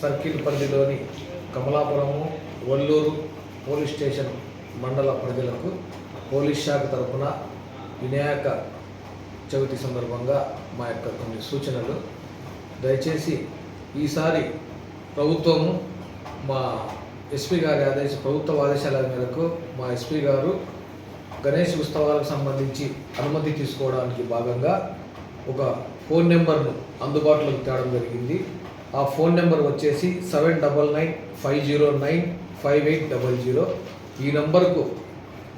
Circle పరిధిలోని Kamalapuram Valluru police station మండల ప్రజలకు పోలీస్ శాఖ తరఫున వినాయక చవితి సందర్భంగా మా యొక్క కొన్ని సూచనలు. దయచేసి ఈసారి ప్రభుత్వము మా ఎస్పీ గారి ఆదేశ ప్రభుత్వ ఆదేశాల మేరకు మా ఎస్పీ గారు గణేష్ ఉత్సవాలకు సంబంధించి అనుమతి తీసుకోవడానికి భాగంగా ఒక ఫోన్ నెంబర్ను అందుబాటులోకి తేవడం జరిగింది. ఆ ఫోన్ నెంబర్ వచ్చేసి seven double nine five zero nine five eight double zero. ఈ నంబర్కు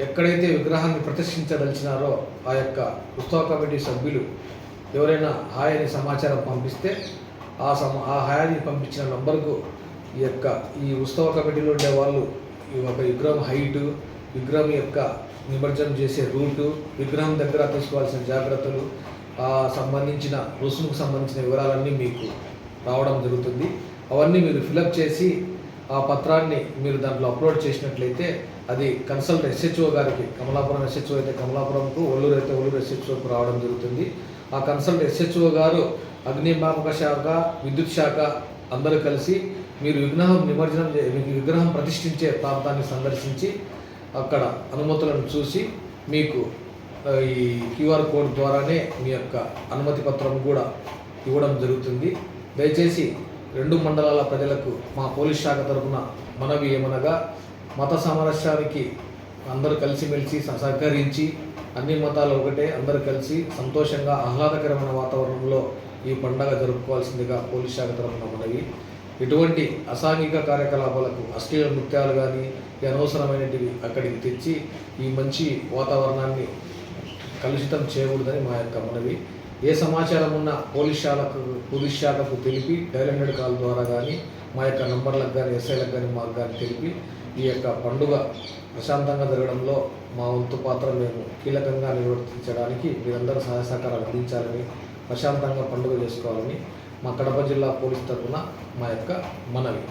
ఎక్కడైతే విగ్రహాన్ని ప్రదర్శించదలిచినారో ఆ యొక్క ఉత్సవ కమిటీ సభ్యులు ఎవరైనా హాయ్ అని సమాచారం పంపిస్తే ఆ సమ ఆ హాయాన్ని పంపించిన నంబర్కు ఈ యొక్క ఈ ఉత్సవ కమిటీలో ఉండే వాళ్ళు ఈ ఒక విగ్రహం హైటు విగ్రహం యొక్క నిమజ్జనం చేసే రూటు విగ్రహం దగ్గర తీసుకోవాల్సిన జాగ్రత్తలు సంబంధించిన రుసుముకు సంబంధించిన వివరాలన్నీ మీకు రావడం జరుగుతుంది. అవన్నీ మీరు ఫిలప్ చేసి ఆ పత్రాన్ని మీరు దాంట్లో అప్లోడ్ చేసినట్లయితే అది కన్సల్ట్ ఎస్హెచ్ఓ గారికి కమలాపురం ఎస్హెచ్ఓ అయితే కమలాపురంకు ఒల్లూరు అయితే ఒల్లూరు ఎస్హెచ్ఓకు రావడం జరుగుతుంది. ఆ కన్సల్ట్ ఎస్హెచ్ఓ గారు అగ్నిమాపక శాఖ విద్యుత్ శాఖ అందరూ కలిసి మీరు విగ్రహం నిమజ్జనం విగ్రహం ప్రతిష్ఠించే ప్రాంతాన్ని సందర్శించి అక్కడ అనుమతులను చూసి మీకు ఈ క్యూఆర్ కోడ్ ద్వారానే మీ యొక్క అనుమతి పత్రం కూడా ఇవ్వడం జరుగుతుంది. దయచేసి రెండు మండలాల ప్రజలకు మా పోలీస్ శాఖ తరఫున మనవి ఏమనగా మత సామరస్యానికి అందరూ కలిసిమెలిసి స- సహకరించి అన్ని మతాలు ఒకటే అందరూ కలిసి సంతోషంగా ఆహ్లాదకరమైన వాతావరణంలో ఈ పండగ జరుపుకోవాల్సిందిగా పోలీస్ శాఖ తరఫున మనవి. ఇటువంటి అసాంఘిక కార్యకలాపాలకు అశ్లీల నృత్యాలు కానీ ఈ అనవసరమైనటివి అక్కడికి తెచ్చి ఈ మంచి వాతావరణాన్ని కలుషితం చేయకూడదని మా యొక్క మనవి. ఏ సమాచారం ఉన్నా పోలీస్ శాఖకు పోలీస్ శాఖకు తెలిపి డైల్ హండ్రెడ్ కాల్ ద్వారా కానీ మా యొక్క నంబర్లకు కానీ ఎస్ఐలకు కానీ మాకు కానీ తెలిపి ఈ యొక్క పండుగ ప్రశాంతంగా జరగడంలో మా వంతు పాత్ర మేము కీలకంగా నిర్వర్తించడానికి మీరందరూ సహాయ సహకారాలు అందించాలని ప్రశాంతంగా పండుగ చేసుకోవాలని మా కడప జిల్లా పోలీస్ తరఫున మా యొక్క మనవి.